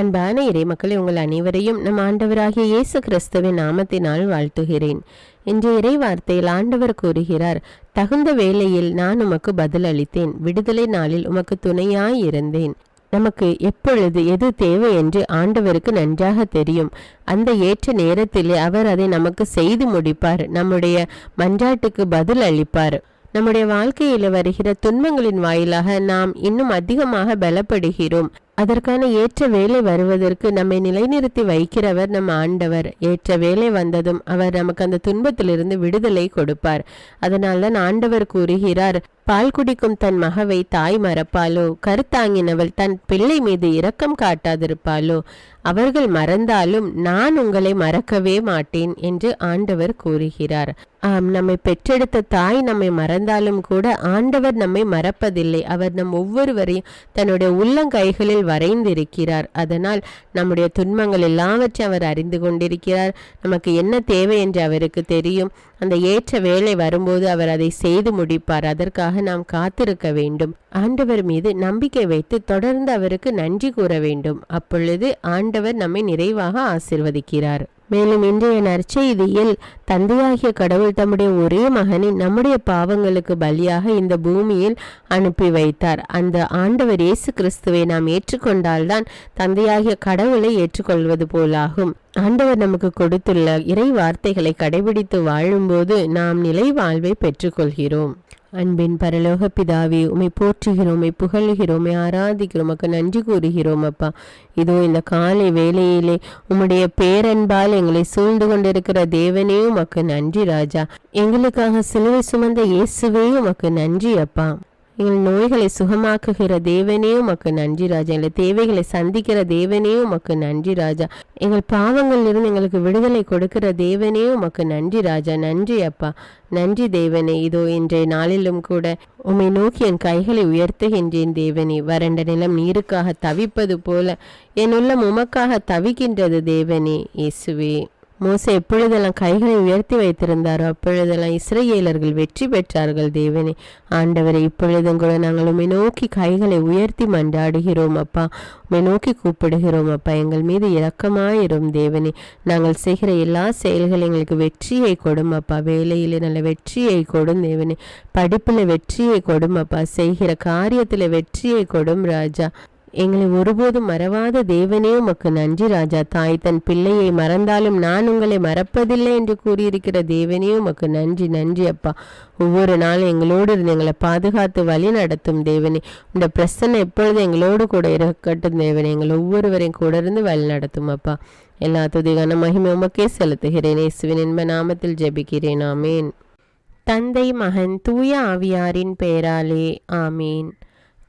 அன்பான இறைமக்களை உங்கள் அனைவரையும் நம் ஆண்டவராகிய இயேசு கிறிஸ்துவின் நாமத்தினால் வாழ்த்துகிறேன். இன்று இறை வார்த்தையில் ஆண்டவர் கூறுகிறார் தகுந்த வேளையில் நான் உமக்கு பதில் அளித்தேன் விடுதலை நாளில் உமக்கு துணையாய் இருந்தேன். நமக்கு எப்பொழுது எது தேவை என்று ஆண்டவருக்கு நன்றாக தெரியும். அந்த ஏற்ற நேரத்திலே அவர் அதை நமக்கு செய்து முடிப்பார் நம்முடைய மன்றாட்டுக்கு பதில் அளிப்பார். நம்முடைய வாழ்க்கையில் வருகிற துன்பங்களின் வாயிலாக நாம் இன்னும் அதிகமாக பலப்படுகிறோம். அதற்கான ஏற்ற வேலை வருவதற்கு நம்மை நிலைநிறுத்தி வைக்கிறவர் நம் ஆண்டவர். ஏற்ற வேலை வந்ததும் அவர் நமக்கு அந்த துன்பத்திலிருந்து விடுதலை கொடுப்பார். அதனால் தான் ஆண்டவர் கூறுகிறார் பால் குடிக்கும் தன் மகவை தாய் மறப்பாலோ கருத்தாங்கினவள் தன் பிள்ளை மீது இரக்கம் காட்டாதிருப்பாளோ? அவர்கள் மறந்தாலும் நான் உங்களை மறக்கவே மாட்டேன் என்று ஆண்டவர் கூறுகிறார். ஆம் நம்மை பெற்றெடுத்த தாய் நம்மை மறந்தாலும் கூட ஆண்டவர் நம்மை மறப்பதில்லை. அவர் நம் ஒவ்வொருவரையும் தன்னுடைய உள்ளங்கைகளில் வரைந்திருக்கிறார். அதனால் நம்முடைய துன்பங்கள் எல்லாவற்றையும் அவர் அறிந்து கொண்டிருக்கிறார். நமக்கு என்ன தேவை என்று அவருக்கு தெரியும். அந்த ஏற்ற வேலை வரும்போது அவர் அதை செய்து முடிப்பார். அதற்காக நாம் காத்திருக்க வேண்டும். ஆண்டவர் மீது நம்பிக்கை வைத்து தொடர்ந்து அவருக்கு நன்றி கூற வேண்டும். அப்பொழுது ஆண்டவர் நம்மை நிறைவாக ஆசிர்வதிக்கிறார். மேலும் இன்றைய நற்செய்தியில் தந்தையாகிய கடவுள் தம்முடைய ஒரே மகனை நம்முடைய பாவங்களுக்கு பலியாக இந்த பூமியில் அனுப்பி வைத்தார். அந்த ஆண்டவர் இயேசு கிறிஸ்துவை நாம் ஏற்றுக்கொண்டால்தான் தந்தையாகிய கடவுளை ஏற்றுக்கொள்வது போலாகும். ஆண்டவர் நமக்கு கொடுத்துள்ள இறை வார்த்தைகளை கடைபிடித்து வாழும்போது நாம் நிலை வாழ்வை பெற்றுக்கொள்கிறோம். அன்பின் பரலோக பிதாவே உமை போற்றுகிறோம் உமை புகழ்கிறோம் உமை ஆராதிக்கிறோம் அக்கா நன்றி கூறுகிறோம் அப்பா. இதோ இந்த காலை வேலையிலே உம்முடைய பேரன்பால் எங்களை சூழ்ந்து கொண்டிருக்கிற தேவனையும் உமக்கு நன்றி ராஜா. எங்களுக்காக சிலுவை சுமந்த இயேசுவே உமக்கு நன்றி அப்பா. எங்கள் நோய்களை சுகமாக்குகிற தேவனே உமக்கு நன்றி ராஜா. எங்களை தேவைகளை சந்திக்கிற தேவனே உமக்கு நன்றி ராஜா. எங்கள் பாவங்களிலிருந்து எங்களுக்கு விடுதலை கொடுக்கிற தேவனே உமக்கு நன்றி ராஜா. நன்றி அப்பா. நன்றி தேவனே. இதோ இன்றைய நாளிலும் கூட உம்மை நோக்கி என் கைகளை உயர்த்துகின்றேன் தேவனே. வறண்ட நிலம் நீருக்காக தவிப்பது போல என் உள்ளம் உமக்காக தவிக்கின்றது தேவனே. இயேசுவே. மோசை எப்பொழுதெல்லாம் கைகளை உயர்த்தி வைத்திருந்தாரோ அப்பொழுதெல்லாம் இஸ்ரேலர்கள் வெற்றி பெற்றார்கள் தேவனே. ஆண்டவரை இப்பொழுதும் கூட நாங்கள் உண்மை நோக்கி கைகளை உயர்த்தி மன்றாடுகிறோம் அப்பா. உண்மை நோக்கி கூப்பிடுகிறோம் அப்பா. எங்கள் மீது இரக்கமாயிரும் தேவனே. நாங்கள் செய்கிற எல்லா செயல்களும் எங்களுக்கு வெற்றியை கொடும் அப்பா. வேலையில் நல்ல வெற்றியை கொடும் தேவனே. படிப்பில் வெற்றியை கொடும் அப்பா. செய்கிற காரியத்தில் வெற்றியை கொடும் ராஜா. எங்களை ஒருபோதும் மறவாத தேவனே உமக்கு நன்றி ராஜா. தாய் தன் பிள்ளையை மறந்தாலும் நான் உங்களை மறப்பதில்லை என்று கூறியிருக்கிற தேவனே உமக்கு நன்றி நன்றி அப்பா. ஒவ்வொரு நாளும் எங்களோடு இருந்து எங்களை பாதுகாத்து வழி நடத்தும் தேவனே. உங்களோட பிரசன்னை எப்பொழுது எங்களோடு கூட இருக்கட்டும் தேவனே. எங்கள் ஒவ்வொருவரையும் கூட இருந்து வழி நடத்தும் அப்பா. எல்லா துதிகான மகிமை உமக்கே செலுத்துகிறேன். இயேசுவின் என்ப நாமத்தில் ஜெபிக்கிறேன். ஆமேன். தந்தை மகன் தூய ஆவியாரின் பெயராலே. ஆமீன்.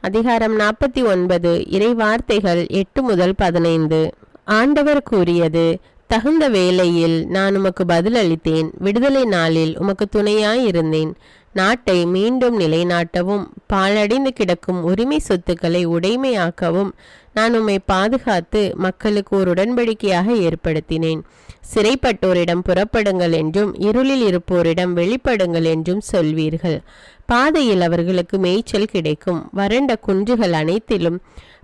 அதிகாரம் நாற்பத்தி ஒன்பது இறை வார்த்தைகள் எட்டு முதல் பதினைந்து. ஆண்டவர் கூறியது தகுந்த வேளையில் நான் உமக்கு பதிலளித்தேன். விடுதலை நாளில் உமக்கு துணையாயிருந்தேன். நாட்டை மீண்டும் நிலைநாட்டவும் பாழடைந்து கிடக்கும் உரிமை சொத்துக்களை உடைமையாக்கவும் நான் உம்மை பாதுகாத்து மக்களுக்கு ஒரு உடன்படிக்கையாக ஏற்படுத்தினேன். சிறைப்பட்டோரிடம் புறப்படுங்கள் என்றும் இருளில் இருப்போரிடம் வெளிப்படுங்கள் என்றும் சொல்வீர்கள். பாதையில் அவர்களுக்கு மேய்ச்சல் கிடைக்கும். வறண்ட குன்றுகள் அனைத்திலும்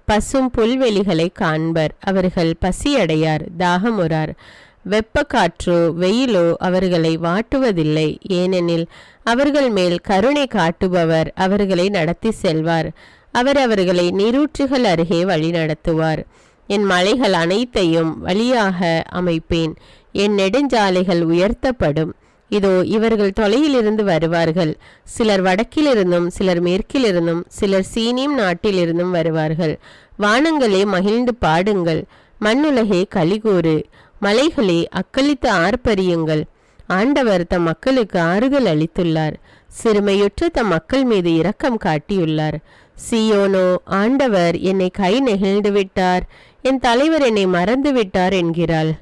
பசும் புல்வெளிகளை காண்பர். அவர்கள் பசியடையார் தாகமுறார் வெப்ப காற்றோ வெயிலோ அவர்களை வாட்டுவதில்லை. ஏனெனில் அவர்கள் மேல் கருணை காட்டுபவர் அவர்களை நடத்தி செல்வார். அவர் அவர்களை நீரூற்றுகள் அருகே வழிநடத்துவார். என் மலைகள் அனைத்தையும் வழியாக அமைப்பேன். என் நெடுஞ்சாலைகள் உயர்த்தப்படும். இதோ இவர்கள் தொலையிலிருந்து வருவார்கள். சிலர் வடக்கிலிருந்தும் சிலர் மேற்கிலிருந்தும் சிலர் சீனியம் நாட்டிலிருந்தும் வருவார்கள். வானங்களே மகிழ்ந்து பாடுங்கள். மண்ணுலகே கலிகூறு. மலைகளே அக்களித்து ஆர்ப்பரியுங்கள். ஆண்டவர் தம் மக்களுக்கு ஆறுதல் அளித்துள்ளார். சிறுமையுற்ற தம் மக்கள் மீது இரக்கம் காட்டியுள்ளார். சியோனோ ஆண்டவர் என்னை கை நெகிழ்ந்து விட்டார். என் தலைவர் என்னை மறந்து விட்டார் என்கிறாள்.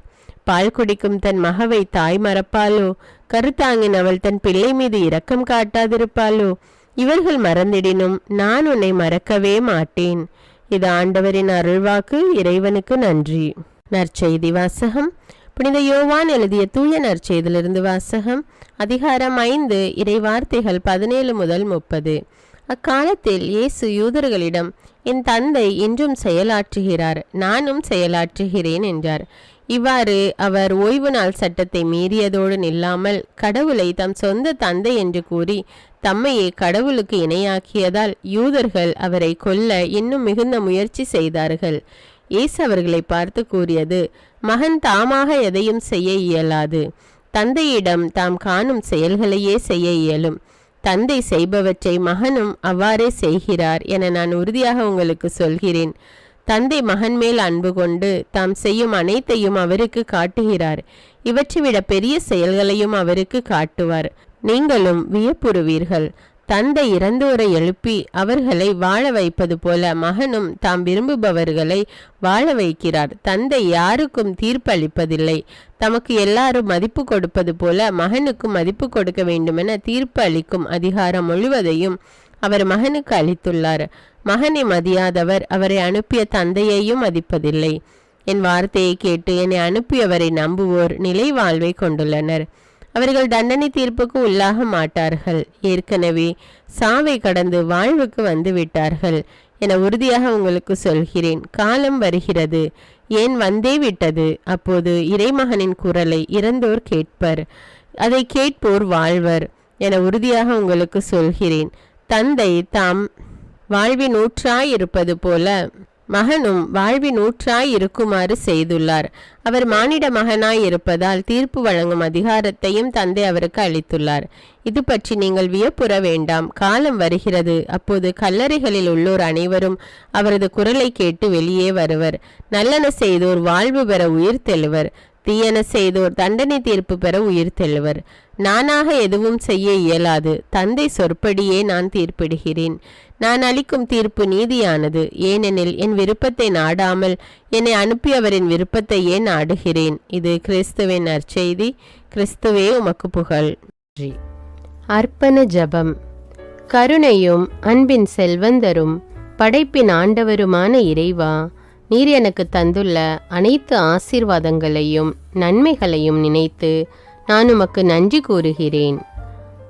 பால் குடிக்கும் தன் மகவை தாய் மறப்பாளோ? கருத்தாங்கின் அவள் தன் பிள்ளை மீது இரக்கம் காட்டாதிருப்பாளோ? இவர்கள் மறந்திடினும் நான் உன்னை மறக்கவே மாட்டேன். இது ஆண்டவரின் அருள்வாக்கு இறைவனுக்கு நன்றி. நற்செய்தி வாசகம். புனித யோவான் எழுதிய தூய நற்செய்திலிருந்து வாசகம். அதிகாரம் ஐந்து இறை வார்த்தைகள் பதினேழு முதல் முப்பது. அக்காலத்தில் இயேசு யூதர்களிடம் என் தந்தை இன்றும் செயலாற்றுகிறார் நானும் செயலாற்றுகிறேன் என்றார். இவ்வாறு அவர் ஓய்வு நாள் சட்டத்தை மீறியதோடு நில்லாமல் கடவுளை தம் சொந்த தந்தை என்று கூறி தம்மையே கடவுளுக்கு இணையாக்கியதால் யூதர்கள் அவரை கொல்ல இன்னும் மிகுந்த முயற்சி செய்தார்கள். இயேசு அவர்களை பார்த்து கூறியது மகன் தாமாக எதையும் செய்ய இயலாது. தந்தையிடம் தாம் காணும் செயல்களையே செய்ய இயலும். தந்தை செய்பவற்றை மகனும் அவ்வாறே செய்கிறார் என நான் உறுதியாக உங்களுக்கு சொல்கிறேன். தந்தை மகன் மேல் அன்பு கொண்டு தாம் செய்யும் அனைத்தையும் அவருக்கு காட்டுகிறார். இவற்றை விட பெரிய செயல்களையும் அவருக்கு காட்டுவார். நீங்களும் வியப்புறுவீர்கள். தந்தை இறந்தோரை எழுப்பி அவர்களை வாழ வைப்பது போல மகனும் தாம் விரும்புபவர்களை வாழ வைக்கிறார். தந்தை யாருக்கும் தீர்ப்பளிப்பதில்லை. தமக்கு எல்லாரும் மதிப்பு கொடுப்பது போல மகனுக்கும் மதிப்பு கொடுக்க வேண்டுமென தீர்ப்பு அளிக்கும் அதிகாரம் முழுவதையும் அவர் மகனுக்கு அளித்துள்ளார். மகனை மதியாதவர் அவரை அனுப்பிய தந்தையையும் மதிப்பதில்லை. என் வார்த்தையை கேட்டு என்னை அனுப்பியவரை நம்புவோர் நிலை வாழ்வை கொண்டுள்ளனர். அவர்கள் தண்டனை தீர்ப்புக்கு உள்ளாக மாட்டார்கள். ஏற்கனவே சாவை கடந்து வாழ்வுக்கு வந்து விட்டார்கள் என உறுதியாக உங்களுக்கு சொல்கிறேன். காலம் வருகிறது. ஏன் வந்தே விட்டது? அப்போது இறைமகனின் குரலை இறந்தோர் கேட்பர். அதை கேட்போர் வாழ்வர் என உறுதியாக உங்களுக்கு சொல்கிறேன். தந்தை தாம் வாழ்வின் ஊற்றாய் இருப்பது போல மகனும் வாழ்வின் ஊற்றாய் இருக்குமாறு செய்துள்ளார். அவர் மானிட மகனாய் இருப்பதால் தீர்ப்பு வழங்கும் அதிகாரத்தையும் தந்தை அவருக்கு அளித்துள்ளார். இது பற்றி நீங்கள் வியப்புற வேண்டாம். காலம் வருகிறது. அப்போது கல்லறைகளில் உள்ளோர் அனைவரும் அவரது குரலை கேட்டு வெளியே வருவர். நல்லன செய்தோர் வாழ்வு பெற உயிர் தெழுவர். தீயன செய்தோர் தண்டனை தீர்ப்பு பெற உயிர் தெழுவர். நானாக எதுவும் செய்ய இயலாது. தந்தை சொற்படியே நான் தீர்ப்பிடுகிறேன். நான் அளிக்கும் தீர்ப்பு நீதியானது. ஏனெனில் என் விருப்பத்தை நாடாமல் என்னை அனுப்பியவரின் விருப்பத்தையே நாடுகிறேன். இது கிறிஸ்துவின் நற்செய்தி. கிறிஸ்துவே உமக்கு புகழ். நன்றி. அர்ப்பண ஜபம். கருணையும் அன்பின் செல்வந்தரும் படைப்பின் ஆண்டவருமான இறைவா நீர் எனக்கு தந்துள்ள அனைத்து ஆசீர்வாதங்களையும் நன்மைகளையும் நினைத்து நான் உமக்கு நன்றி கூறுகிறேன்.